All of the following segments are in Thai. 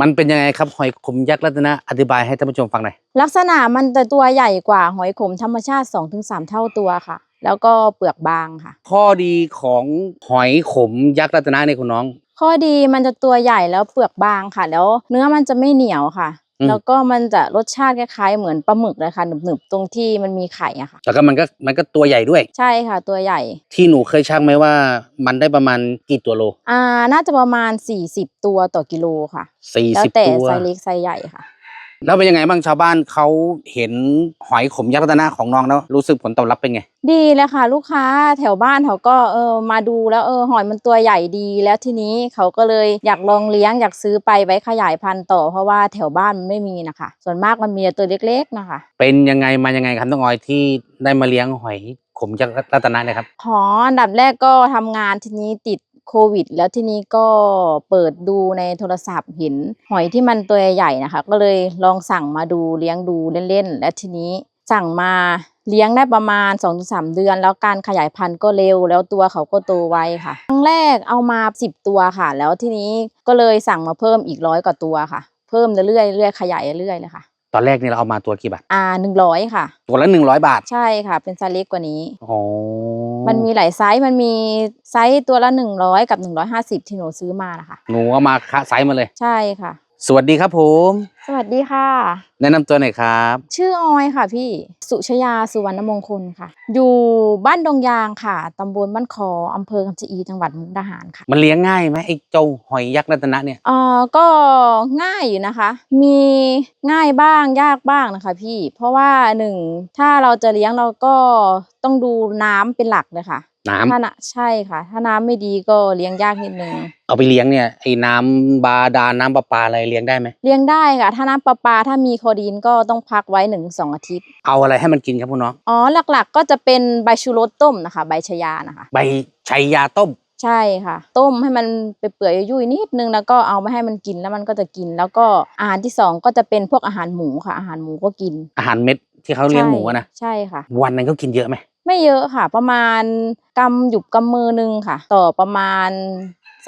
มันเป็นยังไงครับหอยขมยักษ์รัตนะอธิบายให้ท่านผู้ชมฟังหน่อยลักษณะมันจะตัวใหญ่กว่าหอยขมธรรมชาติ 2-3 เท่าตัวค่ะ แล้วก็เปลือกบางค่ะ ข้อดีของหอยขมยักษ์รัตนะเนี่ยคุณน้อง ข้อดีมันจะตัวใหญ่แล้วเปลือกบางค่ะ แล้วเนื้อมันจะไม่เหนียวค่ะอืม แล้วก็มันจะรสชาติคล้ายๆเหมือนปลาหมึกเลยค่ะหนึบๆตรงที่มันมีไข่อะค่ะ แล้วก็มันก็มันก็ตัวใหญ่ด้วย ใช่ค่ะ ตัวใหญ่ ที่หนูเคยชั่งไหมว่ามันได้ประมาณกี่ตัวโล อ่า น่าจะประมาณ 40 ตัวต่อกิโลค่ะ สี่แล้วสิบแต่ตัว ไซส์เล็กไซส์ใหญ่ค่ะ แล้วเป็นยังไงบ้างชาวบ้านเขาเห็นหอยขมยักษ์รัตนะของน้องแล้วรู้สึกผลตอบรับเป็นไง ดีเลยค่ะ ลูกค้าแถวบ้านเขาก็เออมาดูแล้วเออหอยมันตัวใหญ่ดี แล้วทีนี้เขาก็เลยอยากลองเลี้ยงอยากซื้อไปไว้ขยายพันธุ์ต่อ เพราะว่าแถวบ้านมันไม่มีนะคะ ส่วนมากมันมีแต่ตัวเล็กๆนะคะ เป็นยังไงมายังไงครับน้องออยที่ได้มาเลี้ยงหอยขมยักษ์รัตนะเนะครับหออันดับแรกก็ทำงานทีนี้ติด โควิด แล้วทีนี้ก็เปิดดูในโทรศัพท์เห็นหอยที่มันตัวใหญ่ๆนะคะ ก็เลยลองสั่งมาดูเลี้ยงดูเล่นๆ และทีนี้สั่งมาเลี้ยงได้ประมาณ 2-3 เดือน แล้วการขยายพันธุ์ก็เร็ว แล้วตัวเขาก็โตไวค่ะ ครั้งแรกเอามา 10 ตัวค่ะ แล้วทีนี้ก็เลยสั่งมาเพิ่มอีกร้อยกว่าตัวค่ะ เพิ่มเรื่อยๆเรื่อยๆขยายเรื่อยๆเลยค่ะ ตอนแรกเนี่ยเราเอามาตัวกี่บาท อ่าหนึ่งร้อยค่ะ ตัวละหนึ่งร้อยบาท ใช่ค่ะ เป็นไซส์เล็กกว่านี้โอ้มันมีหลายไซส์ มันมีไซส์ตัวละหนึ่งร้อยกับหนึ่งร้อยห้าสิบที่หนูซื้อมานะคะ หนูเอามาคะไซส์มาเลย ใช่ค่ะ สวัสดีครับผม สวัสดีค่ะ แนะนำตัวหน่อยครับ ชื่อออยค่ะพี่สุชยาสุวรรณมงคลค่ะ อยู่บ้านดงยางค่ะตำบลบ้านคออำเภอคำชะอีจังหวัดมุกดาหารค่ะ มันเลี้ยงง่ายไหมไอ้เจ้าหอยยักษ์รัตนะเนี่ย เอ่อก็ง่ายอยู่นะคะ มีง่ายบ้างยากบ้างนะคะพี่ เพราะว่าหนึ่งถ้าเราจะเลี้ยงเราก็ต้องดูน้ำเป็นหลักเลยค่ะ น้ำถ้าน่ะใช่ค่ะ ถ้าน้ำไม่ดีก็เลี้ยงยากนิดนึงเอาไปเลี้ยงเนี่ยไอ้น้ำบาดาลน้ำประปาอะไรเลี้ยงได้ไหมเลี้ยงได้ค่ะ ถ้าน้ำประปาถ้ามีคลอรีนก็ต้องพักไว้หนึ่งสองอาทิตย์เอาอะไรให้มันกินครับคุณน้องอ๋อหลักๆ ก็จะเป็นใบชูรสต้มนะคะ ใบชะยานะคะ ใบชัยยาต้ม ใช่ค่ะ ต้มให้มันไปเปื่อยๆยุ่ยๆนิดนึงแล้วก็เอามาให้มันกินแล้วมันก็จะกิน แล้วก็อาหารที่สองก็จะเป็นพวกอาหารหมูค่ะ อาหารหมูก็กินอาหารเม็ดที่เขาเลี้ยงหมูอะนะใช่ค่ะ วันนั้นเขากินเยอะไหม ไม่เยอะค่ะ ประมาณกำหยุบกำมือหนึงค่ะ ต่อประมาณ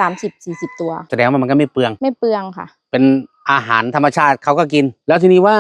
30-40 ตัว แสดงว่ามันก็ไม่เปลือง ไม่เปลืองค่ะ เป็นอาหารธรรมชาติเขาก็กิน แล้วทีนี้ว่า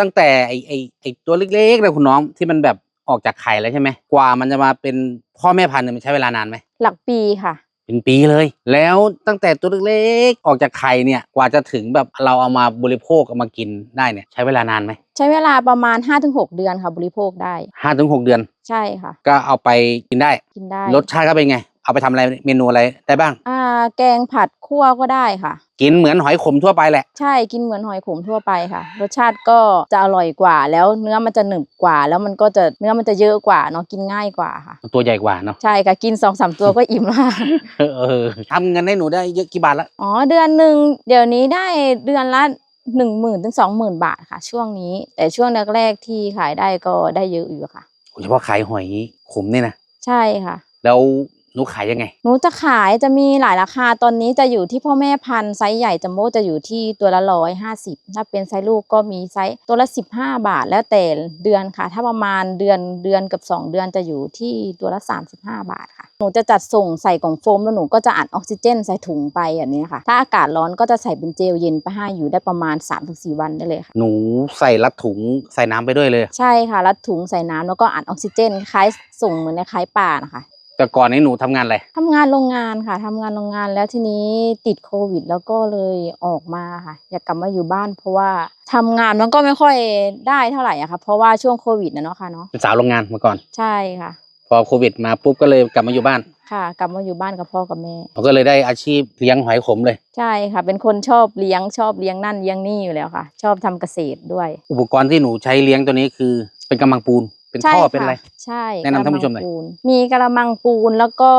ตั้งแต่ไอไอไอตัวเล็กๆเลยคุณน้องที่มันแบบออกจากไข่แล้วใช่ไหมกว่ามันจะมาเป็นพ่อแม่พันธุ์เนี่ยมันใช้เวลานานไหมหลักปีค่ะ เป็นปีเลย แล้วตั้งแต่ตัวเล็กๆออกจากไข่เนี่ยกว่าจะถึงแบบเราเอามาบริโภคเอามากินได้เนี่ยใช้เวลานานไหมใช้เวลาประมาณ 5-6 เดือนค่ะบริโภคได้ห้าถึงหกเดือน ใช่ค่ะ ก็เอาไปกินได้กินได้ รสชาติก็เป็นไง เอาไปทำอะไรเมนูอะไรได้บ้าง อ่า แกงผัดคั่วก็ได้ค่ะ กินเหมือนหอยขมทั่วไปแหละ ใช่กินเหมือนหอยขมทั่วไปค่ะ รสชาติก็จะอร่อยกว่า แล้วเนื้อมันจะหนึบกว่า แล้วมันก็จะเนื้อมันจะเยอะกว่าเนาะกินง่ายกว่าค่ะ ตัวใหญ่กว่าเนาะ ใช่ค่ะกินสองสามตัวก็อิ่มและเออเออทำเงินให้หนูได้เยอะกี่บาทละอ๋อเดือนหนึ่งเดี๋ยวนี้ได้เดือนละหนึ่งหมื่นถึงสองหมื่นบาทค่ะ ช่วงนี้ แต่ช่วงแรกๆที่ขายได้ก็ได้เยอะอยู่ค่ะเฉพาะขายหอยขมเนี่ยนะ ใช่ค่ะ แล้ว หนูขายยังไง หนูจะขายจะมีหลายราคาตอนนี้จะอยู่ที่พ่อแม่พันธุ์ไซส์ใหญ่จัมโบ้จะอยู่ที่ตัวละร้อยห้าสิบถ้าเป็นไซส์ลูกก็มีไซส์ตัวละสิบห้าบาทแล้วแต่เดือนค่ะ ถ้าประมาณเดือนเดือนกับสองเดือนจะอยู่ที่ตัวละสามสิบห้าบาทค่ะ หนูจะจัดส่งใส่กล่องโฟมแล้วหนูก็จะอัดออกซิเจนใส่ถุงไปอย่างนี้ค่ะ ถ้าอากาศร้อนก็จะใส่เป็นเจลเย็นไปให้อยู่ได้ประมาณ 3-4 วันได้เลยค่ะ หนูใส่รัดถุงใส่น้ำไปด้วยเลย ใช่ค่ะ รัดถุงใส่น้ำแล้วก็อัดออกซิเจนคล้ายส่งเหมือนในคล้ายป่านะคะ แต่ก่อนนี้หนูทำงานอะไรทำงานโรงงานค่ะทำงานโรงงานแล้วทีนี้ติดโควิด แล้วก็เลยออกมาค่ะ อยากกลับมาอยู่บ้าน เพราะว่าทำงานมันก็ไม่ค่อยได้เท่าไหร่อะค่ะ เพราะว่าช่วงโควิดนะเนาะค่ะเนาะเป็นสาวโรงงานมาก่อน ใช่ค่ะ พอโควิดมาปุ๊บก็เลยกลับมาอยู่บ้านค่ะ กลับมาอยู่บ้านกับพ่อกับแม่ เขาก็เลยได้อาชีพเลี้ยงหอยขมเลย ใช่ค่ะ เป็นคนชอบเลี้ยงชอบเลี้ยงนั่นเลี้ยงนี่อยู่แล้วค่ะ ชอบทำเกษตรด้วย อุปกรณ์ที่หนูใช้เลี้ยงตัวนี้คือเป็นกำมังปูนเป็นใช่ท่อค่ะเป็นอะไร ใช่แนะนำท่านผู้ชมหน่อยกระงปูนมีกระมังปูนแล้วก็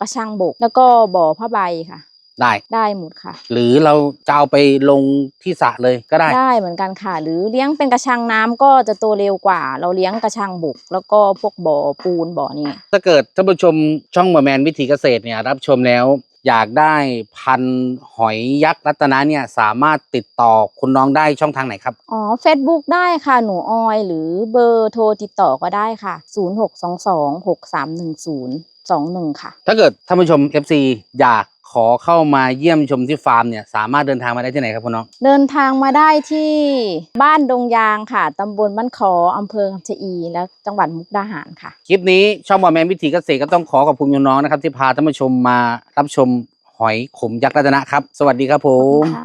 กระชังบก แล้วก็บ่อผ้าใบค่ะได้ได้หมดค่ะ หรือเราจะเอาไปลงที่สระเลยก็ได้ ได้เหมือนกันค่ะ หรือเลี้ยงเป็นกระชังน้ำก็จะโตเร็วกว่า เราเลี้ยงกระชังบกแล้วก็พวกบ่อปูนบ่อนี้ถ้าเกิดท่านผู้ชมช่องหมอแมนวิถีเกษตรเนี่ยรับชมแล้ว อยากได้พันธุ์หอยยักษ์รัตนะเนี่ยสามารถติดต่อคุณน้องได้ช่องทางไหนครับ อ๋อ Facebook ได้ค่ะ หนูออย หรือเบอร์โทรติดต่อก็ได้ค่ะ 0622 6310 21 ค่ะ ถ้าเกิดท่านผู้ชม FC อยาก ขอเข้ามาเยี่ยมชมที่ฟาร์มเนี่ยสามารถเดินทางมาได้ที่ไหนครับคุณน้อง เดินทางมาได้ที่บ้านดงยางค่ะ ตำบลบ้านคออำเภอคำชะอีและจังหวัดมุกดาหารค่ะ คลิปนี้ช่องบอแมนวิถีเกษตรก็ต้องขอขอบคุณคุณน้องนะครับ ที่พาท่านผู้ชมมารับชมหอยขมยักษ์รัตนะครับ สวัสดีครับผมค่ะ